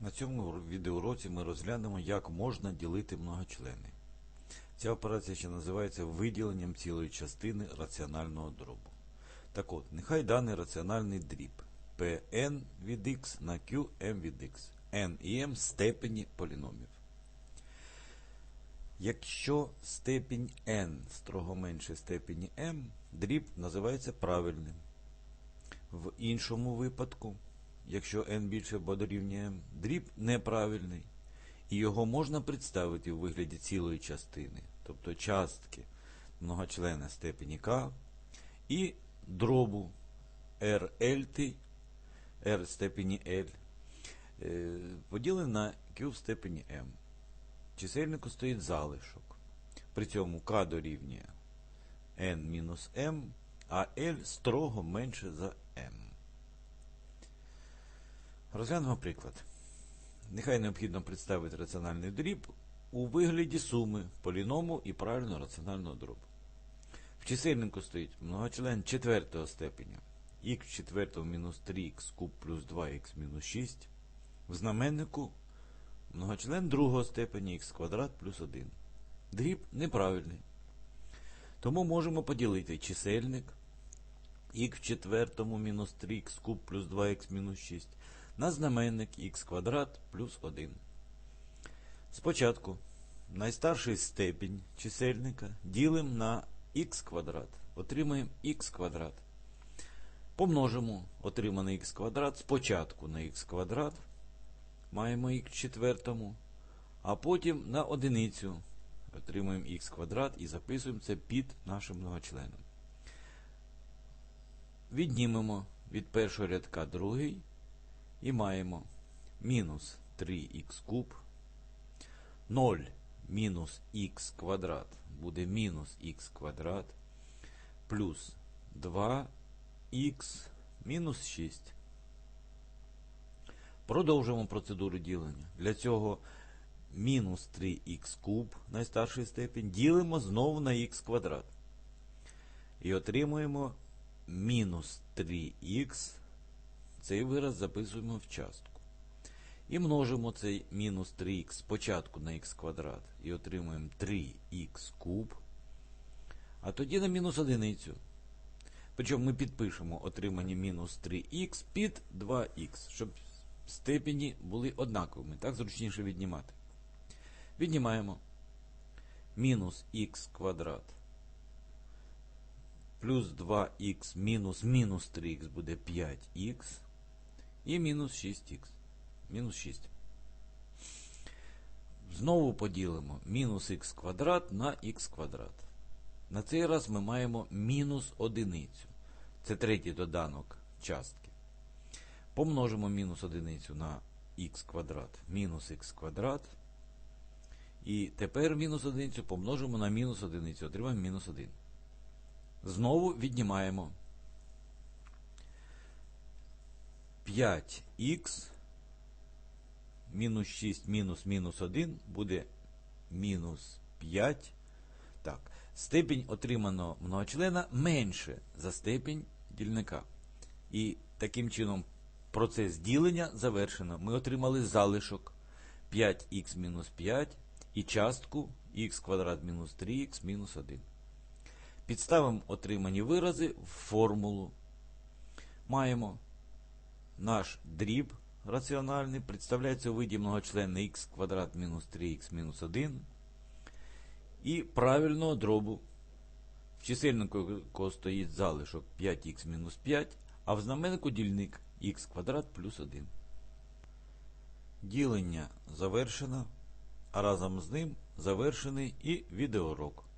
На цьому відеоуроці ми розглянемо, як можна ділити многочлени. Ця операція ще називається виділенням цілої частини раціонального дробу. Так от, нехай даний раціональний дріб Pn від x на Qm від x, n і m степені поліномів. Якщо степінь n строго менше степені m, дріб називається правильним. В іншому випадку, якщо n більше або дорівнює m, дріб неправильний. І його можна представити у вигляді цілої частини, тобто частки многочлена степені k і дробу RL, R степені L, е, поділений на Q в степені m. Чисельнику стоїть залишок. При цьому k дорівнює n-m, а L строго менше за m. Розглянемо приклад. Нехай необхідно представити раціональний дріб у вигляді суми поліному і правильно раціонального дробу. В чисельнику стоїть многочлен четвертого степеня х в четвертому мінус 3х куб плюс 2х мінус 6. В знаменнику многочлен другого степеня х квадрат плюс 1. Дріб неправильний. Тому можемо поділити чисельник х в четвертому мінус 3х куб плюс 2х мінус 6 на знаменник х квадрат плюс 1. Спочатку найстарший степінь чисельника ділимо на х квадрат. Отримаємо х квадрат. Помножимо отриманий х квадрат спочатку на х квадрат. Маємо х четвертому, а потім на одиницю отримуємо х квадрат і записуємо це під нашим многочленом. Віднімемо від першого рядка другий. І маємо мінус 3х куб, 0 мінус х квадрат буде мінус х квадрат, плюс 2х мінус 6. Продовжуємо процедуру ділення. Для цього мінус 3х куб, найстарший степень, ділимо знову на х квадрат. І отримуємо мінус 3х цей вираз записуємо в частку. І множимо цей мінус 3х спочатку на х квадрат і отримуємо 3х куб. А тоді на мінус одиницю. Причому ми підпишемо отримані мінус 3х під 2х, щоб степені були однаковими. Так зручніше віднімати. Віднімаємо мінус х квадрат плюс 2х мінус мінус 3х буде 5х. І мінус 6х. Мінус 6. Знову поділимо мінус х квадрат на х квадрат. На цей раз ми маємо мінус одиницю. Це третій доданок частки. Помножимо мінус одиницю на х квадрат. Мінус х квадрат. І тепер мінус одиницю помножимо на мінус одиницю. Отримаємо мінус 1. Знову віднімаємо 5х мінус 6 мінус мінус 1 буде мінус 5. Так, степінь отриманого многочлена менше за степінь дільника. І таким чином процес ділення завершено. Ми отримали залишок 5х мінус 5 і частку х квадрат мінус 3х мінус 1. Підставимо отримані вирази в формулу. Маємо наш дріб раціональний, представляється у виді многочлена х квадрат мінус 3х мінус 1. І правильного дробу. В чисельнику стоїть залишок 5х мінус 5, а в знаменнику дільник х квадрат плюс 1. Ділення завершено, а разом з ним завершений і відеоурок.